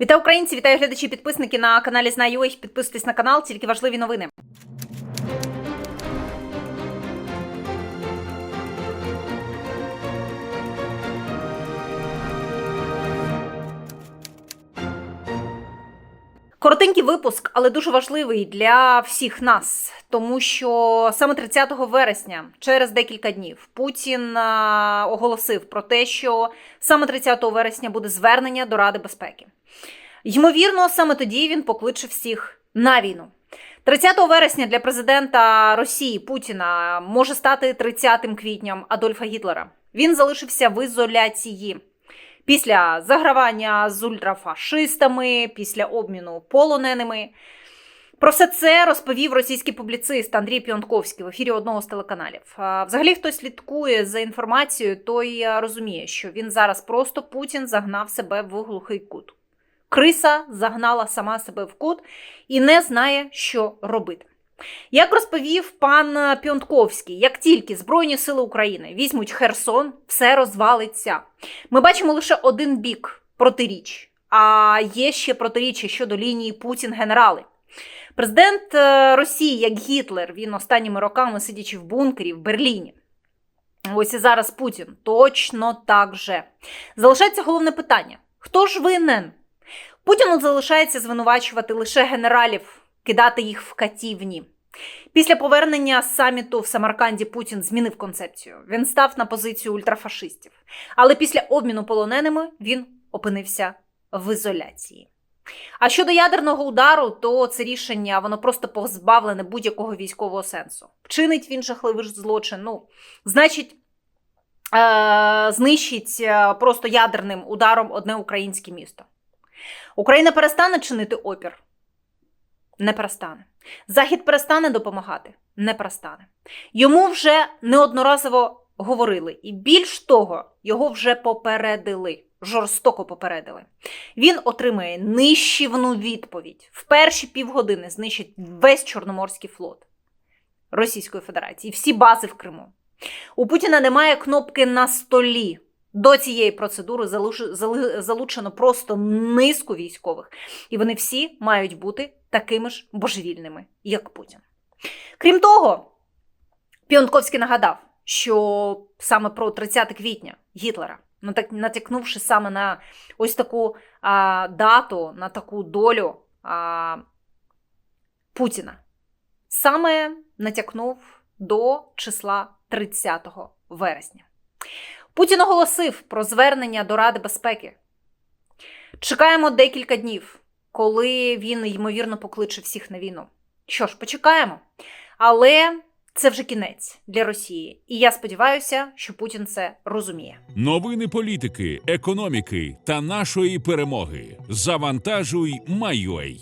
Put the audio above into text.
Вітаю українці, вітаю глядачі, підписники на каналі Знаю їх. Підписуйтесь на канал, тільки важливі новини. Коротенький випуск, але дуже важливий для всіх нас, тому що саме 30 вересня, через декілька днів, Путін оголосив про те, що саме 30 вересня буде звернення до Ради безпеки. Ймовірно, саме тоді він покличе всіх на війну. 30 вересня для президента Росії Путіна може стати 30 квітням Адольфа Гітлера. Він залишився в ізоляції. Після загравання з ультрафашистами, після обміну полоненими. Про все це розповів російський публіцист Андрій Піонтковський в ефірі одного з телеканалів. Взагалі, хто слідкує за інформацією, той розуміє, що він зараз просто Путін загнав себе в глухий кут. Криса загнала сама себе в кут і не знає, що робити. Як розповів пан Піонтковський, як тільки Збройні сили України візьмуть Херсон, все розвалиться. Ми бачимо лише один бік протиріч, а є ще протиріччя щодо лінії Путін-генерали. Президент е, Росії, як Гітлер, він останніми роками сидячи в бункері в Берліні. Ось і зараз Путін точно так же. Залишається головне питання: хто ж винен? Путіну залишається звинувачувати лише генералів, кидати їх в катівні. Після повернення з саміту в Самарканді Путін змінив концепцію. Він став на позицію ультрафашистів. Але після обміну полоненими він опинився в ізоляції. А щодо ядерного удару, то це рішення воно просто позбавлене будь-якого військового сенсу. Вчинить він жахливий злочин. Ну, значить, е- знищить е, просто ядерним ударом одне українське місто. Україна перестане чинити опір? Не перестане. Захід перестане допомагати? Не перестане. Йому вже неодноразово говорили, і більш того, його вже попередили, жорстоко попередили. Він отримає нищівну відповідь. В перші півгодини знищить весь Чорноморський флот Російської Федерації, всі бази в Криму. У Путіна немає кнопки на столі. До цієї процедури залучено просто низку військових, і вони всі мають бути такими ж божевільними, як Путін. Крім того, Піонтковський нагадав, що саме про 30 квітня Гітлера, натякнувши саме на ось таку а, дату, на таку долю а, Путіна, саме натякнув до числа 30 вересня. Путін оголосив про звернення до Ради безпеки. Чекаємо декілька днів, коли він, ймовірно, покличе всіх на війну. Що ж, почекаємо. Але це вже кінець для Росії. І я сподіваюся, що Путін це розуміє. Новини політики, економіки та нашої перемоги. Завантажуй, Майой.